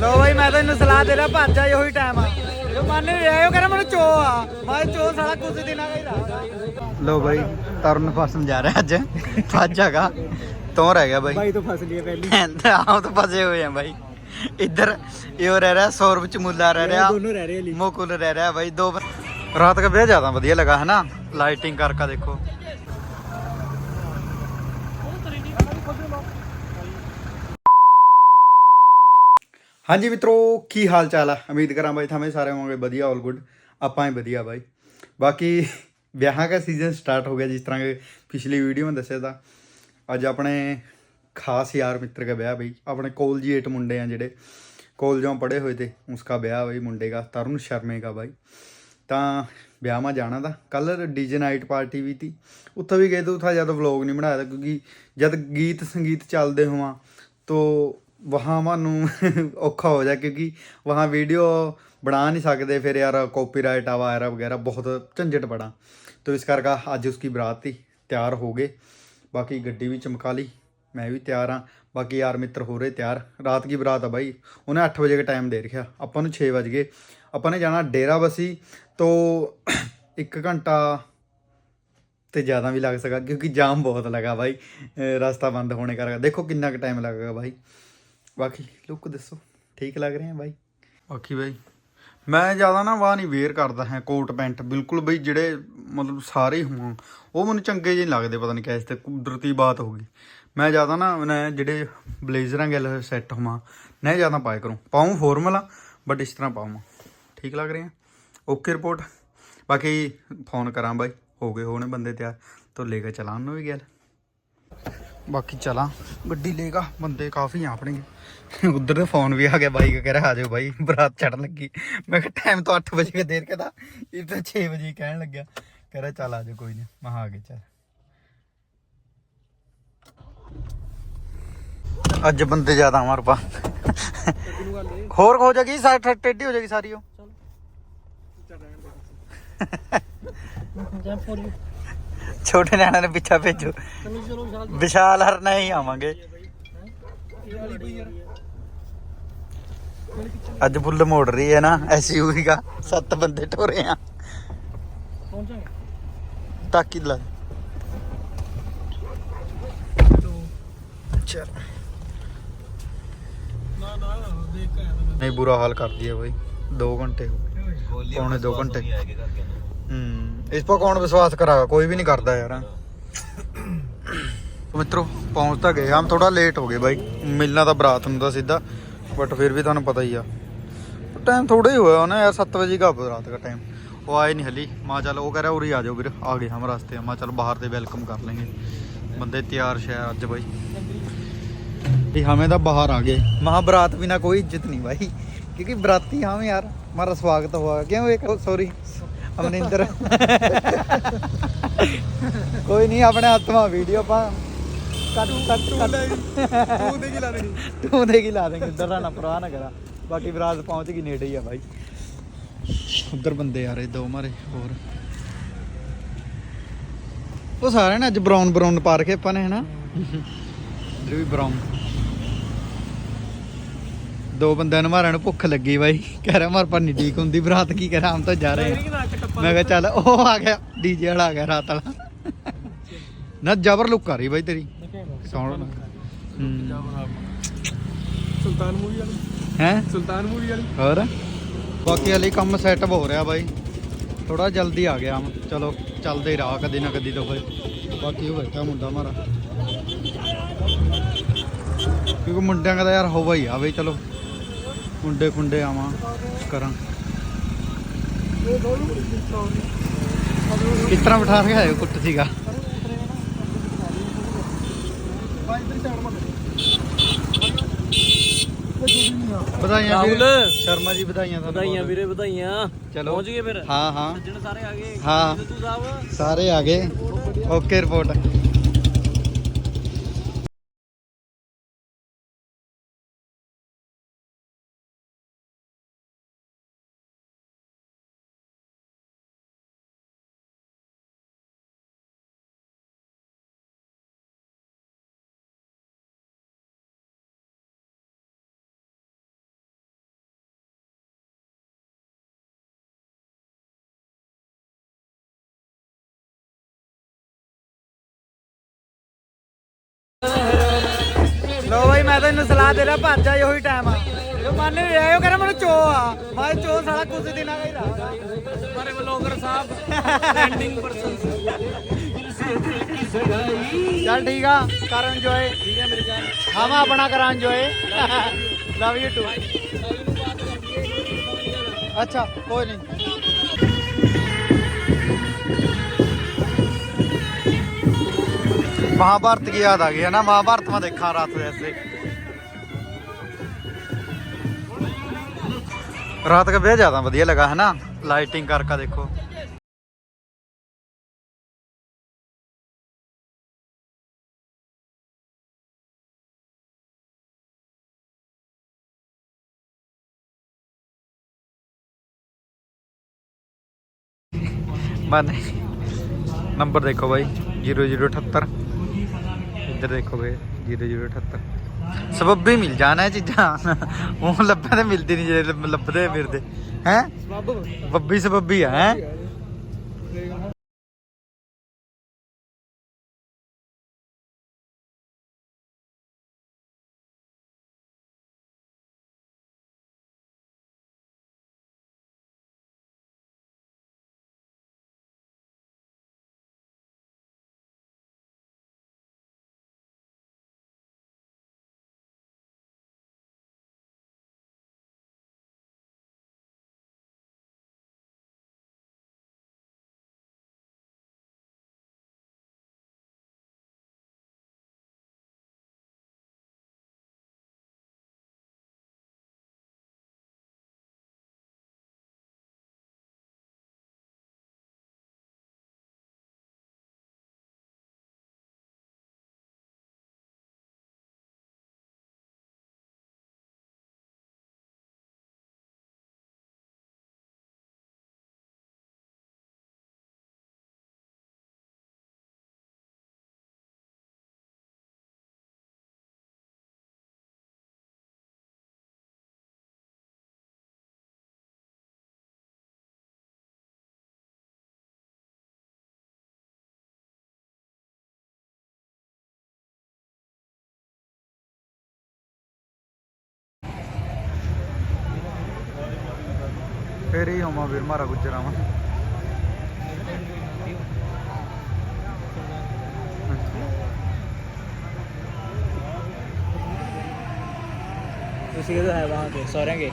ਲੋ ਬਾਈ ਮੈਂ ਤਾਂ ਸਲਾਹ ਦੇ ਰਿਹਾ ਭੱਜ ਜਾ ਇਹੋ ਹੀ ਟਾਈਮ ਆ। ਇਹ ਮੰਨ ਨਹੀਂ ਰਿਹਾ ਉਹ ਕਹਿੰਦਾ ਮੈਨੂੰ ਚੋ ਆ। ਮੈਂ ਚੋ ਸਾਲਾ ਕੁਝ ਦਿਨਾਂ ਦਾ ਹੀ ਲੋ ਬਾਈ ਤਰਨ ਫਸਣ ਜਾ ਰਿਹਾ ਅੱਜ। ਫਸ ਹੈਗਾ ਤੋਂ ਰਹਿ ਗਿਆ ਬਾਈ। ਬਾਈ ਤੋਂ ਫਸ ਲਿਆ ਪਹਿਲੀ। ਆਉਂ ਤਾਂ ਫਸੇ ਹੋਏ ਆ ਬਾਈ। ਇੱਧਰ ਇਹੋ ਰਹਿ ਰਿਹਾ ਸੌਰਵ ਚਮੂਲਾ ਰਹਿ ਰਿਹਾ। ਦੋਨੋਂ ਰਹਿ ਰਹੇ ਮੁਕੁਲ ਰਹਿ ਰਿਹਾ ਬਾਈ ਦੋ ਰਾਤ ਕਾ ਬੜਾ ਜ਼ਿਆਦਾ ਵਧੀਆ ਲਗਾ ਹੈ ਨਾ ਲਾਈਟਿੰਗ ਕਰਕੇ ਦੇਖੋ। ਹਾਂਜੀ ਮਿੱਤਰੋ, ਕੀ ਹਾਲ ਚਾਲ ਆ? ਉਮੀਦ ਕਰਾਂ ਬਾਈ ਥਾਵੇਂ ਸਾਰੇ ਹੋਵੋਗੇ ਵਧੀਆ ਆਲ ਗੁੱਡ ਆਪਾਂ ਹੀ ਵਧੀਆ ਬਾਈ। ਬਾਕੀ ਵਿਆਹਾਂ ਦਾ ਸੀਜ਼ਨ ਸਟਾਰਟ ਹੋ ਗਿਆ, ਜਿਸ ਤਰ੍ਹਾਂ ਕਿ ਪਿਛਲੀ ਵੀਡੀਓ ਮੈਂ ਦੱਸਿਆ ਤਾਂ। ਅੱਜ ਆਪਣੇ ਖਾਸ ਯਾਰ ਮਿੱਤਰ ਦਾ ਵਿਆਹ ਬਈ। ਆਪਣੇ ਕੋਲਜੀਏਟ ਮੁੰਡੇ ਆ ਜਿਹੜੇ। ਕੋਲਜੋਂ ਪੜ੍ਹੇ ਹੋਏ ਤੇ ਉਸਕਾ ਵਿਆਹ ਬਈ ਮੁੰਡੇ ਦਾ, ਤਰੁਣ ਸ਼ਰਮੇ ਦਾ ਬਾਈ। ਤਾਂ ਵਿਆਹ ਮਾ ਜਾਣਾ ਤਾਂ। ਕੱਲ ਡੀਜੇ ਨਾਈਟ ਪਾਰਟੀ ਵੀ ਤੀ। ਉੱਥੇ ਵੀ ਗਏ ਤਾਂ ਉੱਥਾ ਜਦ ਵਲੌਗ ਨਹੀਂ ਬਣਾਇਆ ਕਿਉਂਕਿ ਜਦ ਗੀਤ ਸੰਗੀਤ ਚੱਲਦੇ ਹੋਵਾਂ, ਤੋ ਵਹਾਂਾਂ ਨੂੰ ਔਖਾ ਹੋ ਜਾ ਕਿਉਂਕਿ ਵਹਾਂ ਵੀਡੀਓ ਬਣਾ ਨਹੀਂ ਸਕਦੇ, ਫਿਰ ਯਾਰ ਕਾਪੀਰਾਈਟ ਆ ਵਾਇਰਾ ਵਗੈਰਾ ਬਹੁਤ ਝੰਜਟ ਬੜਾ। ਤੋ ਇਸ ਕਰਕੇ ਅੱਜ ਉਸਕੀ ਬਰਾਤ ਤੀ ਤਿਆਰ ਹੋ ਗਏ। ਬਾਕੀ ਗੱਡੀ ਵੀ ਚਮਕਾ ਲਈ, ਮੈਂ ਵੀ ਤਿਆਰ ਆ ਬਾਕੀ ਯਾਰ ਮਿੱਤਰ ਹੋ ਰਹੇ ਤਿਆਰ। ਰਾਤ ਕੀ ਬਰਾਤ ਆ ਬਾਈ? ਉਹਨੇ 8 ਵਜੇ ਦਾ ਟਾਈਮ ਦੇ ਰੱਖਿਆ। ਆਪਾਂ ਨੂੰ 6 ਵਜੇ ਆਪਾਂ ਨੇ ਜਾਣਾ ਡੇਰਾ ਬਸੀ, ਤੋਂ 1 ਘੰਟਾ ਤੇ ਜ਼ਿਆਦਾ ਵੀ ਲੱਗ ਸਕਾ ਕਿਉਂਕਿ ਜਾਮ ਬਹੁਤ ਲੱਗਾ ਬਾਈ। ਰਸਤਾ ਬੰਦ ਹੋਣੇ ਕਰਕੇ। ਦੇਖੋ ਕਿੰਨਾ ਕੁ ਟਾਈਮ ਲੱਗੇਗਾ ਬਾਈ। ਬਾਕੀ ਲੁੱਕ ਦੱਸੋ, ਠੀਕ ਲੱਗ ਰਹੇ ਆ ਬਾਈ? ਬਾਕੀ ਬਾਈ, ਮੈਂ ਜ਼ਿਆਦਾ ਨਾ ਵਾਹ ਨਹੀਂ ਵੇਅਰ ਕਰਦਾ ਹੈ ਕੋਟ ਪੈਂਟ ਬਿਲਕੁਲ ਬਈ ਜਿਹੜੇ ਮਤਲਬ ਸਾਰੇ ਹੀ ਹੋਣ, ਉਹ ਮੈਨੂੰ ਚੰਗੇ ਜਿਹੇ ਨਹੀਂ ਲੱਗਦੇ, ਪਤਾ ਨਹੀਂ ਕਿਸ ਤੇ ਕੁਦਰਤੀ ਬਾਤ ਹੋ ਗਈ। ਮੈਂ ਜ਼ਿਆਦਾ ਨਾ, ਮੈਂ ਜਿਹੜੇ ਬਲੇਜ਼ਰਾਂ ਗੱਲ ਸੈੱਟ ਹੋਵਾਂ ਨਾ ਜ਼ਿਆਦਾ ਪਾਇਆ ਕਰੂੰ। ਪਾਉਂ ਫਾਰਮਲ ਬਟ ਇਸ ਤਰ੍ਹਾਂ ਪਾਵਾਂ। ਠੀਕ ਲੱਗ ਰਹੇ ਆ? ਓਕੇ ਰਿਪੋਰਟ ਬਾਕੀ ਫੋਨ ਕਰਾਂ ਬਾਈ, ਹੋ ਗਏ ਹੋਣੇ ਬੰਦੇ ਤਿਆਰ, ਤੋਂ ਲੈ ਕੇ ਚਲਾਉਣ ਨੂੰ ਵੀ ਗੱਲ। ਬਾਕੀ ਚਲਾਂ। ਗੱਡੀ ਲੇਗਾ ਬੰਦੇ ਕਾਫੀ ਆ ਆਪਣੇ। ਉਧਰ ਫੋਨ ਵੀ ਆ ਗਿਆ, ਬਾਈ ਕਹ ਰਿਹਾ, ਆ ਜਾਓ ਬਾਈ, ਬਰਾਤ ਚੜਨ ਲੱਗੀ। ਮੈਂ ਕਿਹਾ ਟਾਈਮ ਤਾਂ 8 ਵਜੇ ਦੇਰ ਕਹਦਾ ਇਹ ਤਾਂ 6 ਵਜੇ ਕਹਿਣ ਲੱਗਿਆ। ਕਹ ਰਿਹਾ, ਚੱਲ ਆ ਜਾਓ, ਕੋਈ ਨਹੀਂ, ਮੈਂ ਕਿਹਾ, ਆ ਗਏ, ਚੱਲ। ਅੱਜ ਬੰਦੇ ਜ਼ਿਆਦਾ ਮਾਰ ਪਾ ਹੋਰ ਹੋ ਜਾਗੀ ਸਾਰੀ ਟੇਢੀ ਹੋ ਜਾਗੀ ਸਾਰੀ ਉਹ। ਛੋਟੇ ਨਿਆਣਿਆਂ ਨੇ ਪਿੱਛਾ ਭੇਜੋ। ਵਿਸ਼ਾਲ ਹਰ ਨਹੀਂ ਆਵਾਂਗੇ। ਅੱਜ ਬੁੱਲ ਮੋੜ ਰਹੀ ਹੈ ਨਾ ਐਸਯੂਵੀ ਦਾ। ਸੱਤ ਬੰਦੇ ਟੋਰੇ ਆ। ਤਾਕੀ ਲਾ। ਚਲ। ਨਹੀਂ, ਬੁਰਾ ਹਾਲ ਕਰਦੀ ਹੈ ਬਾਈ। 2 ਘੰਟੇ ਹੋ ਗਏ। ਪੌਣੇ 2 ਘੰਟੇ। ਹੂੰ। ਇਸ ਪਰ ਕੌਣ ਵਿਸ਼ਵਾਸ ਕਰਾਗਾ? ਕੋਈ ਵੀ ਨਹੀਂ ਕਰਦਾ ਯਾਰ। ਮਿੱਤਰੋ, ਪਹੁੰਚ ਤਾਂ ਗਏ ਆਮ ਥੋੜਾ ਲੇਟ ਹੋ ਗਏ ਬਾਈ। ਮਿਲਣਾ ਤਾਂ ਬਰਾਤ ਨੂੰ ਤਾਂ ਸਿੱਧਾ ਬਟ ਫਿਰ ਵੀ ਤੁਹਾਨੂੰ ਪਤਾ ਹੀ ਆ। ਟਾਈਮ ਥੋੜਾ ਹੀ ਹੋਇਆ ਨਾ ਯਾਰ 7 ਵਜੇ ਦਾ ਰਾਤ ਦਾ ਟਾਈਮ ਉਹ ਆਏ ਨਹੀਂ ਹਲੀ। ਮਾਂ ਚੱਲ, ਉਹ ਕਹ ਰਿਹਾ, ਉਰੀ ਆ ਜਾਓ ਵੀਰ। ਆ ਗਏ ਹਮ ਰਸਤੇ ਮਾਂ ਚੱਲ, ਬਾਹਰ ਤੇ ਵੈਲਕਮ ਕਰ ਲੈਂਗੇ ਬੰਦੇ ਤਿਆਰ ਸ਼ਹਿਰ ਅੱਜ ਬਾਈ। ਇਹ ਹਮੇ ਤਾਂ ਬਾਹਰ ਆ ਗਏ। ਮਹਾ ਬਰਾਤ ਬਿਨਾ ਕੋਈ ਇੱਜ਼ਤ ਨਹੀਂ ਬਾਈ। ਕਿਉਂਕਿ ਬਰਾਤੀ ਹਾਂ ਯਾਰ। ਮਾਰਾ ਸਵਾਗਤ हुआ क्यों एक सॉरी ਅਮਨਿੰਦਰ ਕੋਈ ਨਹੀਂ ਆਪਣੇ ਹੱਥਾਂ ਵੀਡੀਓ ਆਪਾਂ। ਕੱਟ ਕੱਟ ਕੱਟ। ਤੂੰ ਦੇ ਲਾ ਦੇਣੀ? ਤੂੰ ਦੇ ਲਾ ਦੇਂਗੇ? ਇੱਧਰ ਦਾ ਨਾ ਨਾ ਕਰਾ। ਬਾਕੀ ਬਰਾਤ ਪਹੁੰਚ ਗਈ ਨੇੜੇ ਹੀ ਆ ਬਾਈ। ਉਧਰ ਬੰਦੇ ਆ ਰਹੇ ਦੋ ਮਾਰੇ ਹੋਰ। ਉਹ ਸਾਰੇ ਨੇ ਅੱਜ ਬਰਾਊਨ ਬਰਾਊਨ ਪਾਰ ਕੇ ਆਪਾਂ ਨੇ ਹਨਾ? ਇਧਰ ਵੀ ਬਰਾਊਨ। ਦੋ ਬੰਦਿਆਂ ਨੂੰ ਮਾਰਨ ਨੂੰ ਭੁੱਖ ਲੱਗੀ ਬਾਈ। ਕਹਿ ਰਿਹਾ ਮਾਰ ਪਰ ਠੀਕ ਹੁੰਦੀ, ਬਰਾਤ ਕੀ ਕਰਾਂ, ਹਮ ਤਾਂ ਜਾ ਰਹੇ ਹਾਂ। ਮੈਂ ਕਿਹਾ ਚੱਲ, ਉਹ ਆ ਗਿਆ, ਡੀਜੇ ਵਾਲਾ ਆ ਗਿਆ ਰਾਤ ਵਾਲਾ। ਨਾ, ਜ਼ਬਰ ਲੁੱਕ ਆ ਰਹੀ ਬਾਈ ਤੇਰੀ। ਸੌਣ ਸੁਲਤਾਨ ਮੂਵੀ ਵਾਲੀ। ਹੈ। ਸੁਲਤਾਨ ਮੂਵੀ ਵਾਲੀ ਹੋਰ? ਬਾਕੀ ਹਲੇ ਕੰਮ ਸੈੱਟ ਹੋ ਰਿਹਾ ਬਾਈ। ਥੋੜਾ ਜਲਦੀ ਆ ਗਿਆ ਹਮ ਚਲੋ, ਚੱਲਦੇ ਰਾਹ ਕਦੇ ਨਾ ਕਦੀ ਤੋਂ ਫਿਰ। ਬਾਕੀ ਉਹ ਬੈਠਾ ਮੁੰਡਾ ਮਾਰਾ। ਕਿਉਂਕਿ ਮੁੰਡਿਆਂ ਦਾ ਯਾਰ ਹੋਵਾ ਹੀ ਆ ਬਈ, ਚਲੋ। ਮੁੰਡੇ ਖੁੰਡੇ ਆਵਾਂ ਕਰਾਂ। ਕਿਸ ਤਰ੍ਹਾਂ ਬਿਠਾ ਕੇ ਆਏ ਕੁੱਟ ਸੀਗਾ? ਵਧਾਈਆਂ ਵੀਰ। ਰਾਹੁਲ। ਸ਼ਰਮਾ ਜੀ ਵਧਾਈਆਂ ਤੁਹਾਨੂੰ ਵਧਾਈਆਂ ਬਹੁਤ। ਵੀਰੇ ਵਧਾਈਆਂ। ਚਲੋ। ਪਹੁੰਚ ਗਏ ਫਿਰ। ਹਾਂ ਹਾਂ। ਸੱਜਣ ਸਾਰੇ ਆ ਗਏ। ਹਾਂ। ਤੂੰ ਸਾਹਿਬ। ਸਾਰੇ ਆ ਗਏ। Okay report. ਲੋ ਬਾਈ ਮੈਂ ਤਾਂ ਇਹਨੂੰ ਸਲਾਹ ਦੇ ਰਿਹਾ ਭੱਜ ਜਾ ਇਹੋ ਟਾਈਮ ਆ। ਇਹ ਮੰਨ ਨਹੀਂ ਰਿਹਾ ਇਹ ਕਹਿੰਦਾ ਮੈਨੂੰ ਚੋ ਆ। ਮੈਂ ਚੋ ਸਾਲਾ ਕੁਝ ਦਿਨਾਂ ਦਾ ਹੀ ਰਹਾ। ਪਰ ਵਲੋਗਰ ਸਾਹਿਬ ਟ੍ਰੈਂਡਿੰਗ ਪਰਸਨ ਚੱਲ ਠੀਕ ਆ ਕਰ ਇੰਜੋਏ ਠੀਕ ਹੈ ਮੇਰੀ ਜਾਨ ਹਾਂ ਮੈਂ ਆਪਣਾ ਕਰਾਂ ਇੰਜੋਏ ਲਵ ਯੂ ਟੂ ਅੱਛਾ ਕੋਈ ਨਹੀਂ। महाभारत की याद आ गई है ना? महाभारत में देखा रात जैसे रात का बेहद ज़्यादा बढ़िया लगा, है ना? लाइटिंग करके देखो। बन। नंबर देखो भाई, ज़ीरो ज़ीरो अठहत्तर ਇੱਧਰ ਦੇਖੋਗੇ 0078 ਸਬੱਬੇ ਮਿਲ ਜਾਣਾ ਇਹ ਚੀਜ਼ਾਂ। ਉਹ ਲੱਭਾਂ ਤੇ ਮਿਲਦੀ ਨਹੀਂ ਜਿਹੜੇ ਲੱਭਦੇ ਫਿਰਦੇ। ਹੈ? ਸਬੱਬ। ਬੱਬੀ ਸਬੱਬੀ ਆ ਹੈ? ਫੇਰ ਹੀ ਆਵਾਂ ਵੀਰ ਮਾਰਾ ਗੁੱਜਰਾਂ ਵਾਂ ਤੁਸੀਂ ਕਿਹਦਾ ਹੈ ਵਾਂ ਕੇ ਸੌਰੇਗੇ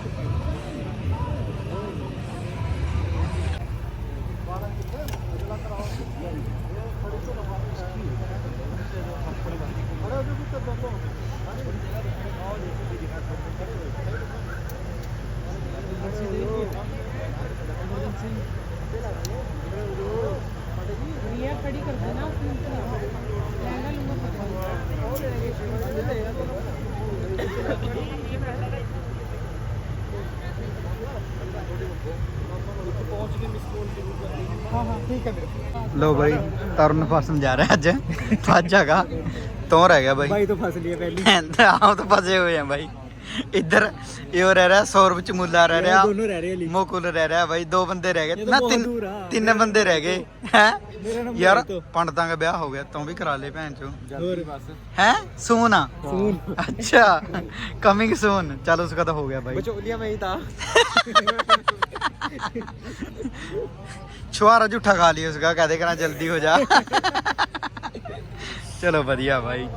लो भाई तरुण फसन जा रहा है अज फंस है तो रह गया भाई भाई तो फस लिया पहले हम तो फसे हुए हैं भाई इधर यो रह रहा सौरभ चमूला रह रहा मोकुल रह रहा भाई दो बंदे रह गए ना तीन तीन बंदे रह गए हैं यार पंडिता का ब्याह हो गया तू भी करा ले भैन चो हैं आ अच्छा कमिंग सून चल उसका तो हो गया भाई छुहारा झूठा खा लिया उसका, कहते कहना जल्दी हो जा। चलो वाया भाई,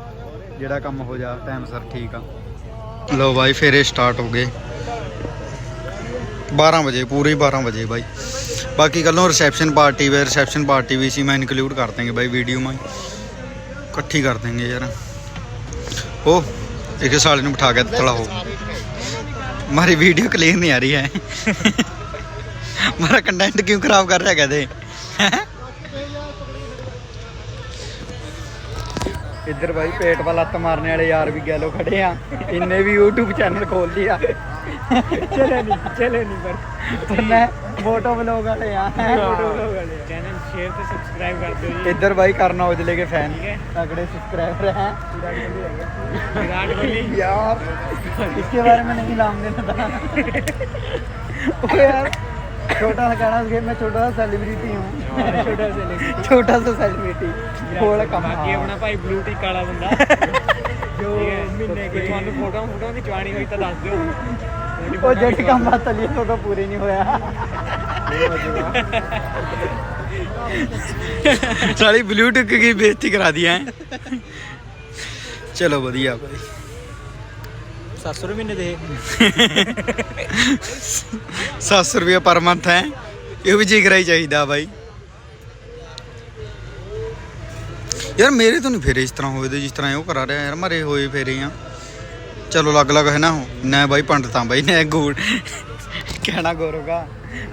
जोड़ा कम हो जा टाइम सर ठीक है लो भाई, फिर स्टार्ट हो गए। बारह बजे, पूरे बारह बजे भाई। बाकी कलों रिसेप्शन पार्टी भाई रिसेप्शन पार्टी भी सी मैं इनकलूड कर देंगे भाई वीडियो में। कट्ठी कर देंगे यार। हो एक साले में बिठा के थोड़ा हो हमारी वीडियो क्लीयर नहीं आ रही है। हमारा कंटेंट क्यों खराब कर रहा है कहते ਇੱਧਰ ਭਾਈ ਪੇਟ ਵਾਲਾ ਲੱਤ ਮਾਰਨੇ ਵਾਲੇ ਯਾਰ ਵੀ ਗੈਲੋ ਖੜੇ ਆ ਇੰਨੇ ਵੀ YouTube ਚੈਨਲ ਖੋਲ ਲਿਆ चले नहीं चले नहीं पर ਤੁੰਨੇ ਫੋਟੋ ਵਲੌਗ ਵਾਲੇ ਆ चैनल शेयर तो सब्सक्राइब कर दो जी ਇੱਧਰ ਭਾਈ ਕਰਨ ਔਜਲੇ ਕੇ ਫੈਨ ठीक है तगड़े सब्सक्राइबर हैं विराट कोहली यार इसके बारे में नहीं नाम देना था ओ यार ਛੋਟਾ ਕਹਿਣਾ ਸੀ ਮੈਂ ਛੋਟਾ ਜਿਹਾ ਸੈਲੀਬ੍ਰਿਟੀ ਹਾਂ ਛੋਟਾ ਸੈਲੀਬ੍ਰਿਟੀ ਛੋਟਾ ਜਿਹਾ ਸੈਲੀਬ੍ਰਿਟੀ ਕੋਲ ਕੰਮ ਬਾਕੀ ਆਪਣਾ ਭਾਈ ਬਲੂ ਟਿਕ ਵਾਲਾ ਬੰਦਾ ਜੋ ਮਹੀਨੇ ਕੇ ਤੁਹਾਨੂੰ ਫੋਟੋ ਫੋਟੋ ਦੀ ਚਵਾਣੀ ਹੋਈ ਤਾਂ ਦੱਸ ਦਿਓ ਉਹ ਜਿਹੜੇ ਕੰਮ ਹੱਥ ਲਈ ਉਹ ਤਾਂ ਪੂਰੇ ਨਹੀਂ ਹੋਇਆ ਸਾਲੀ ਬਲੂਟੁੱਕ ਕੀ ਬੇਇੱਜ਼ਤੀ ਕਰਾ ਦੀ ਹੈ ਚਲੋ ਵਧੀਆ ਭਾਈ 700 ਮਹੀਨੇ ਦੇ। 700 ਰੁਪਏ ਪਰ ਮੰਥ ਹੈ। ਇਹ ਵੀ ਜਿਗਰਾ ਹੀ ਚਾਹੀਦਾ ਬਾਈ। ਯਾਰ ਮੇਰੇ ਤੋਂ ਨਹੀਂ ਫੇਰੇ ਇਸ ਤਰ੍ਹਾਂ ਹੋਏ ਤੇ ਜਿਸ ਤਰ੍ਹਾਂ ਇਹ ਉਹ ਕਰਾ ਰਿਹਾ ਯਾਰ, ਮਰੇ ਹੋਏ ਫੇਰੇ ਆ। ਚਲੋ ਲੱਗ ਲੱਗ ਹੈ ਨਾ ਉਹ ਨਾ ਬਾਈ ਪੰਡਤਾਂ ਬਾਈ ਨੇ ਗੂੜ। ਕਹਿਣਾ ਗੋਰੋਗਾ,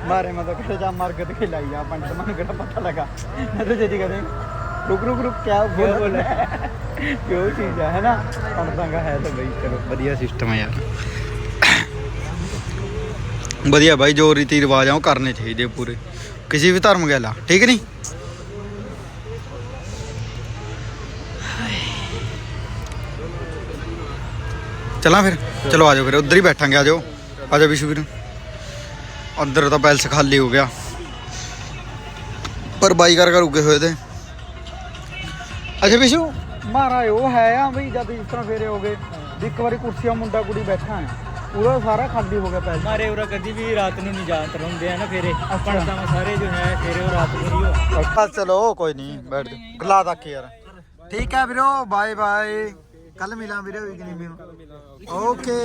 ਮਾਰੇ ਮੈਂ ਤਾਂ ਕਿਹੜਾ ਜਾ ਮਰਗਤ ਖਿਲਾਈ ਆ ਪੰਡਤ ਮਨ ਕਿਹੜਾ ਪਤਾ ਲਗਾ। ਮੈਂ ਤਾਂ ਜੇਦੀ ਕਦੇ ਰੁਕ ਰੁਕ ਰੁਕ, ਕਿਆ ਬੋਲ ਬੋਲ ਕਿਉਂ ਚੀਜ਼ ਹੈ ਨਾ ਪੰਡਤਾਂ ਹੈ ਤਾਂ ਬਈ ਚਲੋ। ਵਧੀਆ ਸਿਸਟਮ ਹੈ ਯਾਰ। ਵਧੀਆ ਬਾਈ, ਜੋ ਰੀਤੀ ਰਿਵਾਜ ਆ, ਉਹ ਕਰਨੇ ਚਾਹੀਦੇ ਪੂਰੇ। ਕਿਸੇ ਵੀ ਧਰਮ ਗੱਲ, ਠੀਕ ਨਹੀਂ? ਚਲਾਂ ਫਿਰ। ਚਲੋ ਆਜੋ ਫਿਰ, ਉੱਧਰ ਹੀ ਬੈਠਾਂਗੇ, ਆਜੋ। ਆਜੋ ਵਿਸ਼ੂ ਵੀਰ। ਅੰਦਰ ਤਾਂ ਪੈਲਸ ਖਾਲੀ ਹੋ ਗਿਆ। ਪਰ ਬਾਈ ਕਰ ਰੁਕੇ ਹੋਏ ਤੇ। ਅੱਛਾ, ਵਿਸ਼ੂ। ਮਾਰਾ ਉਹ ਹੈ ਆ ਬਈ ਜਦ ਇਸ ਤਰ੍ਹਾਂ ਫੇਰੇ ਹੋ ਗਏ ਵੀ ਇੱਕ ਵਾਰੀ ਕੁਰਸੀਆਂ ਮੁੰਡਾ ਕੁੜੀ ਬੈਠਾ ਹੈ ਉਹਦਾ ਸਾਰਾ ਖਾਲੀ ਹੋ ਗਿਆ ਪੈਲਸ ਮਾਰੇ ਉਰਾ ਕਦੀ ਵੀ ਰਾਤ ਨੂੰ ਨਹੀਂ ਜਾਤ ਹੁੰਦੇ ਆ ਨਾ ਫੇਰੇ ਪੜਦਾ ਮੈਂ ਸਾਰੇ ਜੋ ਹੈ ਫੇਰੇ ਉਹ ਰਾਤ ਨੂੰ ਹੀ ਹੋ ਬਸ ਚਲੋ ਕੋਈ ਨਹੀਂ ਬੈਠ ਜਾ। ਗਲਾ ਤੱਕ ਯਾਰ। ਠੀਕ ਹੈ ਵੀਰੋ ਬਾਏ ਬਾਏ। ਕੱਲ ਮਿਲਾਂ ਵੀਰੇ ਹੋਈ ਕਿ ਨਹੀਂ ਮਿਲਾਂ? ਓਕੇ।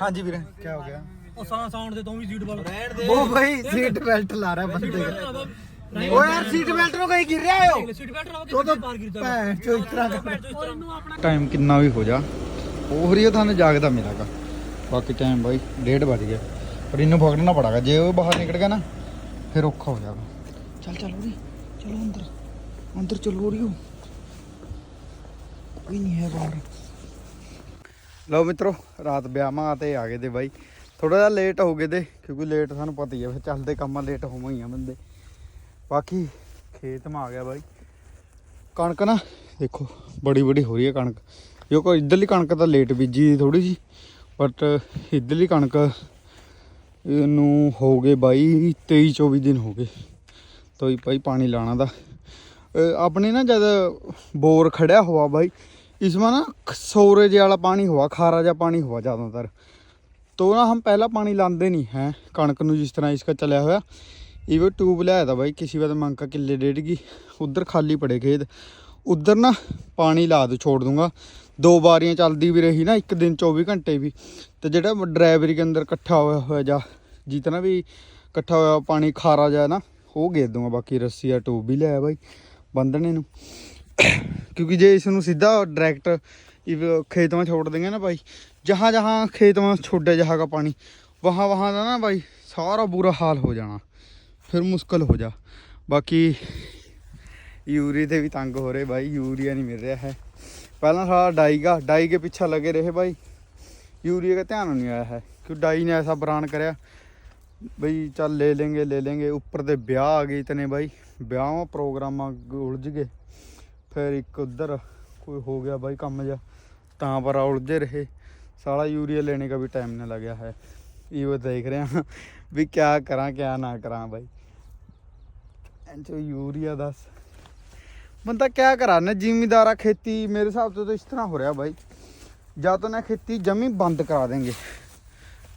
ਹਾਂਜੀ ਵੀਰੇ। ਕੀ ਹੋ ਗਿਆ? ਉਹ ਸਾਂ ਸਾਊਂਡ ਦੇ ਤੋਂ ਵੀ ਸੀਟ ਬਲ ਰਹਿਣ ਦੇ ਉਹ ਭਾਈ ਸੀਟ ਬੈਲਟ ਲਾ ਰਿਹਾ ਬੰਦੇ ਦਾ। ਓ ਯਾਰ ਸੀਟ ਬੈਲਟ ਨੂੰ ਕਹੀਂ ਗਿਰ ਰਿਹਾ ਹੋ ਸੀਟ ਬੈਲਟ ਨਾਲ ਕਿੱਥੇ ਪਾਰ ਗਿਰ ਜਾਵੇ ਚੋ ਇਸ ਤਰ੍ਹਾਂ ਟਾਈਮ ਕਿੰਨਾ ਵੀ ਹੋ ਜਾ ਉਹ ਹਰੀਆ ਥਾਂ ਜਾਗਦਾ ਮੇਰਾਗਾ ਬਾਕੀ ਟਾਈਮ ਬਾਈ 1:30 ਵਜ ਗਿਆ ਪਰ ਇਹਨੂੰ ਫਕੜਨਾ ਪੜਾਗਾ ਜੇ ਉਹ ਬਾਹਰ ਨਿਕਲ ਗਿਆ ਨਾ ਫਿਰ ਔਖਾ ਹੋ ਜਾਗਾ ਚੱਲ ਚੱਲ ਉਰੀ ਚਲੋ ਅੰਦਰ ਅੰਦਰ ਚਲੋ ਉਰੀ ਕੋਈ ਨਹੀਂ ਹੈ ਬਾਹਰ ਲਓ ਮਿੱਤਰੋ ਰਾਤ ਵਿਆਹਾਂ ਤੇ ਆ ਗਏ ਤੇ ਬਾਈ ਥੋੜਾ ਜਿਹਾ ਲੇਟ ਹੋ ਗਏ ਤੇ ਕਿਉਂਕਿ ਲੇਟ ਸਾਨੂੰ ਪਤਾ ਹੀ ਹੈ ਫਿਰ ਚੱਲਦੇ ਕੰਮਾਂ ਲੇਟ ਹੋਵਾਂ ਹੀ ਆ ਬੰਦੇ ਬਾਕੀ ਖੇਤ ਮਾ ਆ ਗਿਆ ਬਾਈ ਕਣਕ ਨਾ ਦੇਖੋ ਬੜੀ ਬੜੀ ਹੋ ਰਹੀ ਹੈ ਕਣਕ ਜੋ ਕੋ ਇਧਰਲੀ ਕਣਕ ਤਾਂ ਲੇਟ ਬੀਜੀ ਥੋੜੀ ਜੀ ਬਟ ਇਧਰਲੀ ਕਣਕ ਇਹਨੂੰ ਹੋ ਗਏ ਬਾਈ 23 24 ਦਿਨ ਹੋ ਗਏ ਤੋਈ ਭਾਈ ਪਾਣੀ ਲਾਣਾ ਦਾ ਅਹ ਆਪਣੇ ਨਾ ਜਦ ਬੋਰ ਖੜਿਆ ਹੋਆ ਬਾਈ इसमें ना सोरेज वाला पानी हुआ खारा जा पानी हुआ ज़्यादातर तो ना हम पहला पानी लाते नहीं हैं कणक ਨੂੰ ਜਿਸ ਤਰ੍ਹਾਂ इसका चलिया ਹੋਇਆ ਇਹ ਵੀ ਟੂਬ ਲਿਆਇਆ ਦਾ ਬਾਈ, ਕਿਸੇ ਵਾਰ ਮੰਕਾ ਕਿੱਲੇ ਡੇਢ ਗਈ। ਉਧਰ ਖਾਲੀ ਪੜੇ ਖੇਤ। ਉਧਰ ਨਾ ਪਾਣੀ ਲਾ ਦੂ ਛੋੜ ਦੂੰਗਾ। ਦੋ ਵਾਰੀਆਂ ਚੱਲਦੀ ਵੀ ਰਹੀ ਨਾ, ਇੱਕ ਦਿਨ 24 ਘੰਟੇ ਵੀ। ਤੇ ਜਿਹੜਾ ਡਰਾਈਵਰੀ ਦੇ ਅੰਦਰ ਇਕੱਠਾ ਹੋਇਆ ਹੋਇਆ ਜਾ ਜਿਤਨਾ ਵੀ ਇਕੱਠਾ ਹੋਇਆ ਪਾਣੀ ਖਾਰਾ ਜਾ ਨਾ, ਉਹ ਗੇਦ ਦੂੰਗਾ, ਬਾਕੀ ਰੱਸੀ ਆ, ਟਿਊਬ ਵੀ ਲਿਆਇਆ ਬਾਈ, ਬੰਧਣੇ ਨੂੰ। ਕਿਉਂਕਿ ਜੇ ਇਸ ਨੂੰ ਸਿੱਧਾ ਡਾਇਰੈਕਟ ਖੇਤ ਵਿੱਚ ਛੋੜ ਦੇਂਗੇ ਨਾ ਬਾਈ, ਜਹਾਂ ਜਹਾਂ ਖੇਤ ਵਿੱਚ ਛੋੜਿਆ ਜਾਏਗਾ ਪਾਣੀ, ਵਹਾਂ ਵਹਾਂ ਦਾ ਨਾ ਬਾਈ, ਸਾਰਾ ਬੁਰਾ ਹਾਲ ਹੋ ਜਾਣਾ। फिर मुश्किल हो जा बाकी यूरी थे भी तंग हो रहे भाई यूरिया नहीं मिल रहा है पहला सारा डाई का डाई के पीछे लगे रहे भाई यूरिया का ध्यान नहीं आया है क्यों डाई ने ऐसा बरान कराया भाई चल ले लेंगे ले लेंगे ऊपर ਦੇ ਵਿਆਹ ਆ ਗਏ ਇਤਨੇ ਬਾਈ ਵਿਆਹਾਂ ਪ੍ਰੋਗਰਾਮਾਂ ਉਲਝ ਗਏ ਫਿਰ ਇੱਕ ਉਧਰ कोई हो गया भाई काम जा ਤਾਂ पर उलझे रहे सारा यूरिया लेने का भी टाइम नहीं लगा है ये वो देख रहे हैं भी क्या करा क्या ना करा ਐਂਚੋ ਯੂਰੀਆ ਦੱਸ। ਬੰਦਾ ਕਿਆ ਕਰਾ ਨਾ, ਜ਼ਿਮੀਦਾਰਾ ਖੇਤੀ, ਮੇਰੇ ਹਿਸਾਬ ਤੋਂ ਤਾਂ ਇਸ ਤਰ੍ਹਾਂ ਹੋ ਰਿਹਾ ਬਾਈ। ਜਾਂ ਤਾਂ ਨਾ ਖੇਤੀ ਜਮੀ ਬੰਦ ਕਰਾ ਦੇਣਗੇ।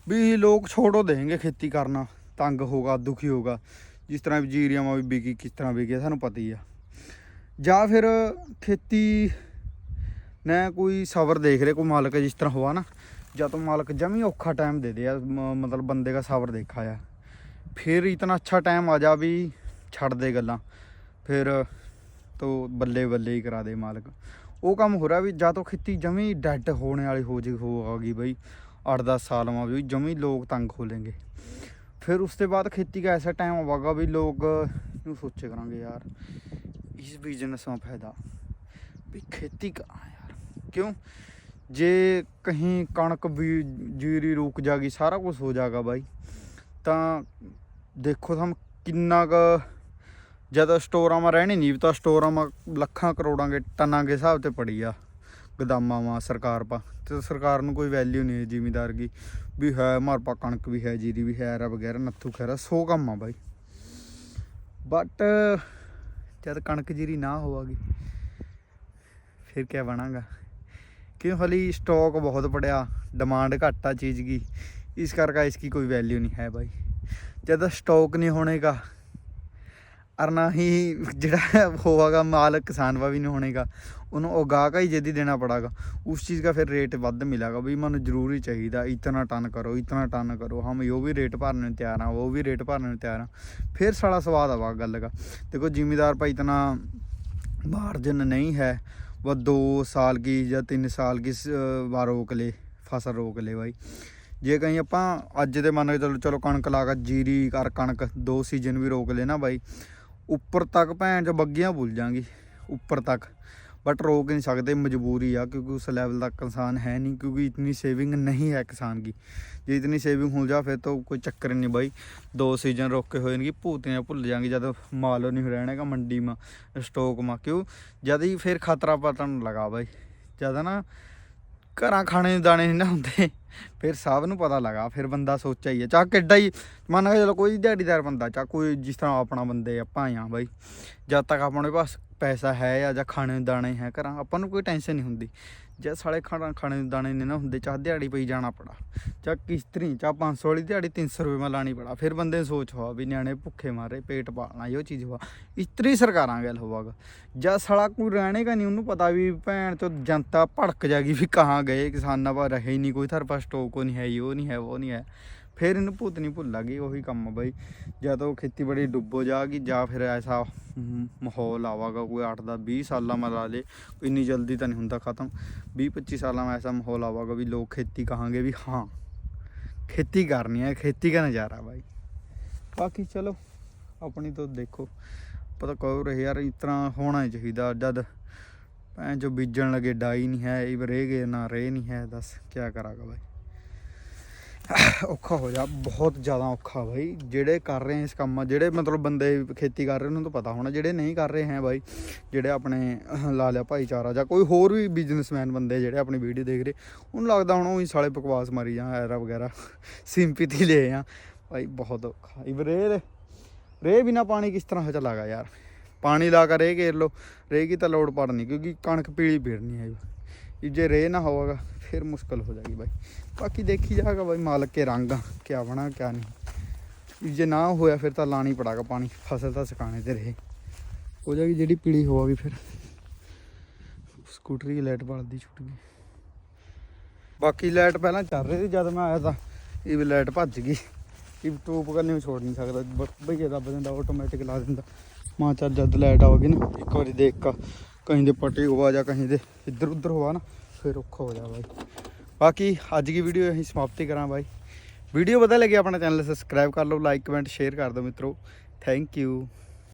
ਵੀ ਲੋਕ ਛੋੜੋ ਦੇਣਗੇ ਖੇਤੀ ਕਰਨਾ, ਤੰਗ ਹੋਗਾ ਦੁਖੀ ਹੋਗਾ ਜਿਸ ਤਰ੍ਹਾਂ ਵੀ ਜੀਰੀਆਂ ਵੀ ਵਿਕੀ, ਕਿਸ ਤਰ੍ਹਾਂ ਵਿਕੀ ਸਾਨੂੰ ਪਤਾ ਹੀ ਆ। ਜਾਂ ਫਿਰ ਖੇਤੀ ਨਾ ਕੋਈ ਸਬਰ ਦੇਖ ਰਿਹਾ, ਕੋਈ ਮਾਲਕ ਜਿਸ ਤਰ੍ਹਾਂ ਹੋਆ ਨਾ, ਜਾਂ ਤਾਂ ਮਾਲਕ ਜਮੀ ਔਖਾ ਟਾਈਮ ਦੇ ਦੇ ਆ ਮਤਲਬ ਬੰਦੇ ਦਾ ਸਬਰ ਦੇਖਾ ਆ। ਫਿਰ ਇਤਨਾ ਅੱਛਾ ਟਾਈਮ ਆ ਜਾ ਵੀ ਛੱਡ ਦੇ ਗੱਲਾਂ। ਫਿਰ ਤੋਂ ਬੱਲੇ ਬੱਲੇ ਹੀ ਕਰਾ ਦੇ ਮਾਲਕ। ਉਹ ਕੰਮ ਹੋ ਰਿਹਾ ਵੀ ਜਾਂ ਤੋਂ ਖੇਤੀ ਜਮੀ ਡੈੱਡ ਹੋਣ ਵਾਲੀ ਹੋ ਜੇ ਹੋ ਗਈ ਬਈ। 8-10 ਸਾਲ ਮਾ ਵੀ ਜਮੀ ਲੋਕ ਤੰਗ ਹੋ ਲੈਣਗੇ ਫਿਰ ਉਸ ਤੋਂ ਬਾਅਦ ਖੇਤੀ ਦਾ ਐਸਾ ਟਾਈਮ ਆਵਾਗਾ ਵੀ ਲੋਕ ਨੂੰ ਸੋਚੇ ਕਰਾਂਗੇ ਯਾਰ, ਇਸ ਬਿਜ਼ਨਸ ਦਾ ਫਾਇਦਾ। ਵੀ ਖੇਤੀ ਕਰਾਂ ਯਾਰ। ਕਿਉਂ? ਜੇ ਕਹੀਂ ਕਣਕ ਵੀ ਜੀਰੀ ਰੁਕ ਜਾਗੀ, ਸਾਰਾ ਕੁਝ ਹੋ ਜਾਗਾ ਬਾਈ। ਤਾਂ ਦੇਖੋ ਤੁਮ ਕਿੰਨਾ ਕੁ ਜਦ ਸਟੋਰਾਂ 'ਮਾ ਰਹਿਣੀ ਨਹੀਂ, ਤਾਂ ਸਟੋਰਾਂ 'ਮਾ ਲੱਖਾਂ ਕਰੋੜਾਂ ਦੇ ਟਨਾਂ ਦੇ ਹਿਸਾਬ ਤੇ ਪੜੀ ਆ ਗਦਾਮਾਂ 'ਮਾ ਸਰਕਾਰ ਪਾ। ਤੇ ਸਰਕਾਰ ਨੂੰ ਕੋਈ ਵੈਲਿਊ ਨਹੀਂ ਜ਼ਿਮੀਦਾਰ ਦੀ। ਵੀ ਹੈ, ਮਾਰ ਪਾ ਕਣਕ ਵੀ ਹੈ, ਜੀਰੀ ਵੀ ਹੈ ਰ ਵਗੈਰਾ, ਨੱਥੂ ਖੈਰਾ ਸੋ ਕੰਮ ਆ ਬਾਈ। ਬਟ ਜਦ ਕਣਕ ਜੀਰੀ ਨਾ ਹੋਵਾਗੀ, ਫਿਰ ਕੀ ਬਣਾਗਾ? ਕਿ ਹਲੀ ਸਟਾਕ ਬਹੁਤ ਪੜਿਆ ਡਿਮਾਂਡ ਘੱਟ ਆ ਚੀਜ਼ ਦੀ। ਇਸ ਕਰਕੇ ਇਸ ਕੀ ਕੋਈ ਵੈਲਿਊ ਨਹੀਂ ਹੈ ਬਾਈ। ਜਦ ਸਟਾਕ ਨਹੀਂ ਹੋਣੇਗਾ ਅਰ ਨਾ ਹੀ ਜਿਹੜਾ ਹੋਵਾਗਾ ਮਾਲ ਕਿਸਾਨ ਵਾ ਵੀ ਨਹੀਂ ਹੋਣੇਗਾ, ਉਹਨੂੰ ਉਗਾਗਾ ਹੀ ਜਦੀ ਦੇਣਾ ਪੜਾਗਾ, ਉਸ ਚੀਜ਼ ਦਾ ਫਿਰ ਰੇਟ ਵੱਧ ਮਿਲਾਗਾ ਵੀ ਮੈਨੂੰ ਜ਼ਰੂਰੀ ਚਾਹੀਦਾ, ਇਤਨਾ ਟਨ ਕਰੋ, ਇਤਨਾ ਟਨ ਕਰੋ ਹਮ ਯੋ ਵੀ ਰੇਟ ਭਰਨ ਨੂੰ ਤਿਆਰ ਆ, ਉਹ ਵੀ ਰੇਟ ਭਰਨ ਨੂੰ ਤਿਆਰ ਆ, ਫਿਰ ਸਾਲਾ ਸਵਾਦ ਆਵਾ ਗੱਲ ਦਾ। ਦੇਖੋ ਜ਼ਿਮੀਦਾਰ ਭਾਈ ਇਤਨਾ ਮਾਰਜਨ ਨਹੀਂ ਹੈ, ਵਾ दो ਸਾਲ ਕੀ ਜਾਂ तीन ਸਾਲ ਕੀ ਵਾਰ ਰੋਕ ਲੇ, ਫਸਲ ਰੋਕ ਲੇ ਬਾਈ। ਜੇ ਕਹੀਂ ਆਪਾਂ ਅੱਜ ਦੇ ਮਨ ਵਿੱਚ ਚਲੋ ਚਲੋ ਕਣਕ ਲਾਗਾ ਜੀਰੀ ਕਰ ਕਣਕ, ਦੋ ਸੀਜ਼ਨ ਵੀ ਰੋਕ ਲੇ ਨਾ ਬਾਈ। ਉੱਪਰ ਤੱਕ ਭੈਣ ਚ ਬੱਗੀਆਂ ਭੁੱਲ ਜਾਾਂਗੇ ਉੱਪਰ ਤੱਕ। ਬਟ ਰੋਕ ਨਹੀਂ ਸਕਦੇ, ਮਜਬੂਰੀ ਆ, ਕਿਉਂਕਿ ਉਸ ਲੈਵਲ ਤੱਕ ਕਿਸਾਨ ਹੈ ਨਹੀਂ, ਕਿਉਂਕਿ ਇਤਨੀ ਸੇਵਿੰਗ ਨਹੀਂ ਹੈ ਕਿਸਾਨ ਦੀ। ਜੇ ਇਤਨੀ ਸੇਵਿੰਗ ਹੋ ਜਾ, ਫਿਰ ਤਾਂ ਕੋਈ ਚੱਕਰ ਨਹੀਂ ਬਾਈ। ਦੋ ਸੀਜ਼ਨ ਰੋਕੇ ਹੋਏ ਨੇ ਭੂਤੀਆਂ ਭੁੱਲ ਜਾਾਂਗੇ ਜਦ ਮਾਲ ਨਹੀਂ ਰਹਿਣਾਗਾ ਮੰਡੀ ਮਾ ਸਟਾਕ ਮਾ। ਕਿਉਂ? ਜਦ ਹੀ ਫਿਰ ਖਤਰਾ ਪਤਨ ਲਗਾ ਬਾਈ। ਜਦ ਨਾ ਘਰਾਂ ਖਾਣੇ ਨੂੰ ਦਾਣੇ ਨਹੀਂ ਨਾ ਹੁੰਦੇ। ਫਿਰ ਸਭ ਨੂੰ ਪਤਾ ਲੱਗਾ, ਫਿਰ ਬੰਦਾ ਸੋਚਿਆ ਹੀ ਹੈ ਚਾਹ ਕਿੱਡਾ ਹੀ ਮੰਨ ਕੇ ਚਲੋ ਕੋਈ ਦਿਹਾੜੀਦਾਰ ਬੰਦਾ, ਚਾਹ ਕੋਈ ਜਿਸ ਤਰ੍ਹਾਂ ਆਪਣਾ ਬੰਦੇ ਆਪਾਂ ਆ ਬਾਈ। ਜਦ ਤੱਕ ਆਪਣੇ ਪਾਸ ਪੈਸਾ ਹੈ ਜਾਂ ਖਾਣੇ ਨੂੰ ਦਾਣੇ ਹੈ ਘਰਾਂ, ਆਪਾਂ ਨੂੰ ਕੋਈ ਟੈਨਸ਼ਨ ਨਹੀਂ ਹੁੰਦੀ। ਜੇ ਸਾਲੇ ਖਾਣਾ ਖਾਣੇ ਦਾਣੇ ਨਹੀਂ ਨਾ ਹੁੰਦੇ, ਚਾਹ ਦਿਹਾੜੀ ਪਈ ਜਾਣਾ ਪੜਾ, ਚਾਹ ਕਿਸ਼ਤਰੀ, ਚਾਹ 500 ਵਾਲੀ ਦਿਹਾੜੀ 300 ਰੁਪਏ ਮੈਂ ਲਾਣੀ ਪੜਾ। ਫਿਰ ਬੰਦੇ ਨੂੰ ਸੋਚ ਹੋਆ ਵੀ ਨਿਆਣੇ ਭੁੱਖੇ ਮਾਰੇ, ਪੇਟ ਪਾਲਣਾ, ਇਹੋ ਚੀਜ਼ ਹੋਆ। ਇਸਤਰੀ ਸਰਕਾਰਾਂ ਗੱਲ ਹੋਵਾਗਾ। ਜਾਂ ਸਾਲਾ ਕੋਈ ਰਹਿਣੇਗਾ ਨਹੀਂ, ਉਹਨੂੰ ਪਤਾ ਵੀ ਭੈਣ ਤੋਂ ਜਨਤਾ ਭੜਕ ਜਾਗੀ ਵੀ ਕਹਾਂ ਗਏ, ਕਿਸਾਨਾਂ ਪਾ ਰਹੇ ਨਹੀਂ ਕੋਈ ਥਰ ਪਾਸ ਸਟੋਕ ਨਹੀਂ ਹੈ, ਇਹ ਨਹੀਂ ਹੈ, ਉਹ ਨਹੀਂ ਹੈ। ਫਿਰ ਇਹਨੂੰ ਭੂਤ ਨਹੀਂ ਭੁੱਲਾਗੀ ਉਹੀ ਕੰਮ ਬਾਈ। ਬਈ ਜਦੋਂ ਖੇਤੀਬਾੜੀ ਡੁੱਬੋ ਜਾਗੀ ਜਾਂ ਫਿਰ ਐਸਾ ਮਾਹੌਲ ਆਵਾਗਾ, ਕੋਈ 8 ਦਾ 20 ਸਾਲਾਂ ਮਾ ਲਾ ਲੇ, ਇੰਨੀ ਜਲਦੀ ਤਾਂ ਨਹੀਂ ਹੁੰਦਾ ਖਤਮ। 20 25 ਸਾਲਾਂ ਮਾ ਐਸਾ ਮਾਹੌਲ ਆਵਾਗਾ ਵੀ ਲੋਕ ਖੇਤੀ ਕਹਾਂਗੇ ਵੀ ਹਾਂ, ਖੇਤੀ ਕਰਨੀ ਹੈ ਖੇਤੀ ਦਾ ਨਜ਼ਾਰਾ ਬਾਈ। ਬਾਕੀ ਚਲੋ, ਆਪਣੀ ਤੋਂ ਦੇਖੋ, ਪਤਾ ਕਹੋ ਰਹੇ ਯਾਰ, ਇਸ ਤਰ੍ਹਾਂ ਹੋਣਾ ਹੀ ਚਾਹੀਦਾ, ਜਦ ਐ ਜੋ ਬੀਜਣ ਲਗੇ ਡਾਈ ਨਹੀਂ ਹੈ, ਇਹ ਰੇ ਗਏ, ਨਾ ਰੇ ਨਹੀਂ ਹੈ, ਦੱਸ ਕੀ ਕਰਾਂਗਾ ਬਾਈ। ਔਖਾ ਹੋ ਜਾ, ਬਹੁਤ ਜ਼ਿਆਦਾ ਔਖਾ ਬਾਈ। ਜਿਹੜੇ ਕਰ ਰਹੇ ਇਸ ਕੰਮ, ਜਿਹੜੇ ਮਤਲਬ ਬੰਦੇ ਖੇਤੀ ਕਰ ਰਹੇ, ਉਹਨਾਂ ਨੂੰ ਤਾਂ ਪਤਾ ਹੋਣਾ, ਜਿਹੜੇ ਨਹੀਂ ਕਰ ਰਹੇ ਹੈ ਬਾਈ, ਜਿਹੜੇ ਆਪਣੇ ਲਾ ਲਿਆ ਭਾਈਚਾਰਾ ਜਾਂ ਕੋਈ ਹੋਰ ਵੀ ਬਿਜ਼ਨਸਮੈਨ ਬੰਦੇ ਜਿਹੜੇ ਆਪਣੀ ਵੀਡੀਓ ਦੇਖ ਰਹੇ, ਉਹਨੂੰ ਲੱਗਦਾ ਹੁਣ ਉਹੀ ਸਾਲੇ ਬਕਵਾਸ ਮਾਰੀ ਜਾਂ ਐਰਾ ਵਗੈਰਾ ਸਿੰਪਥੀ ਲੈ ਆ ਭਾਈ ਬਹੁਤ ਔਖਾ। ਇਹ ਰੇ ਰੇ ਬਿਨਾ ਪਾਣੀ ਕਿਸ ਤਰ੍ਹਾਂ ਚਲਾਗਾ ਯਾਰ? ਪਾਣੀ ਲਾ ਕੇ ਰੇ ਘੇਰ ਲੋ ਰੇ ਕੀ ਤਾਂ ਲੋੜ ਪੜਨੀ ਕਿਉਂਕਿ ਕਣਕ ਪੀਲੀ ਪੀੜਨੀ ਹੈ ਇਹ ਜੇ ਰੇ ਨਾ ਹੋਵੇਗਾ ਫਿਰ ਮੁਸ਼ਕਲ ਹੋ ਜਾਏਗੀ ਭਾਈ ਬਾਕੀ ਦੇਖੀ ਜਾਏਗਾ ਭਾਈ ਮਾਲਕ ਕੇ ਰੰਗ ਆ ਕਿਆ ਬਣਾ, ਕਿਆ ਨਹੀਂ। ਜੇ ਨਾ ਹੋਇਆ ਫਿਰ ਤਾਂ ਲਾਣੀ ਪੜਾਗਾ ਪਾਣੀ, ਫਸਲ ਤਾਂ ਸੁਕਾਣੇ ਤੇ ਰਹੇ। ਹੋ ਜਾਏਗੀ ਜਿਹੜੀ ਪੀਲੀ ਹੋਵੇਗੀ ਫਿਰ। ਸਕੂਟਰੀ ਲਾਈਟ ਬਲਦੀ ਛੁੱਟ ਗਈ। ਬਾਕੀ ਲਾਈਟ ਪਹਿਲਾਂ ਚੱਲ ਰਹੀ ਸੀ, ਜਦ ਮੈਂ ਆਇਆ ਤਾਂ ਇਹ ਵੀ ਲਾਈਟ ਭੱਜ ਗਈ। ਇਹ ਟੂਪ ਕਰਨੀ ਨੂੰ ਛੋੜ ਨਹੀਂ ਸਕਦਾ। ਬ- ਦੱਬ ਦਿੰਦਾ ਆਟੋਮੈਟਿਕ ਲਾ ਦਿੰਦਾ। ਮਾਂ ਚੱਲ ਜਦ ਲਾਈਟ ਆਵੇਗੀ ਨਾ, ਇੱਕ ਵਾਰੀ ਦੇਖ ਕਾ, ਕਹੀਂ ਦੇ ਪੱਟੀ ਹੋਵਾ ਜਾਂ ਕਹੀਂ ਦੇ ਇੱਧਰ ਉੱਧਰ ਹੋਵਾ ਨਾ। ਫਿਰ ਔਖਾ ਹੋ ਜਾ ਬਾਈ। ਬਾਕੀ ਅੱਜ ਦੀ ਵੀਡੀਓ ਅਸੀਂ ਸਮਾਪਤੀ ਕਰਾਂ ਬਾਈ। ਵੀਡੀਓ ਪਤਾ ਲੱਗੀ ਆਪਣਾ ਚੈਨਲ ਸਬਸਕ੍ਰਾਈਬ ਕਰ ਲਓ ਲਾਈਕ ਕਮੈਂਟ ਸ਼ੇਅਰ ਕਰ ਦਿਓ ਮਿੱਤਰੋ। Thank you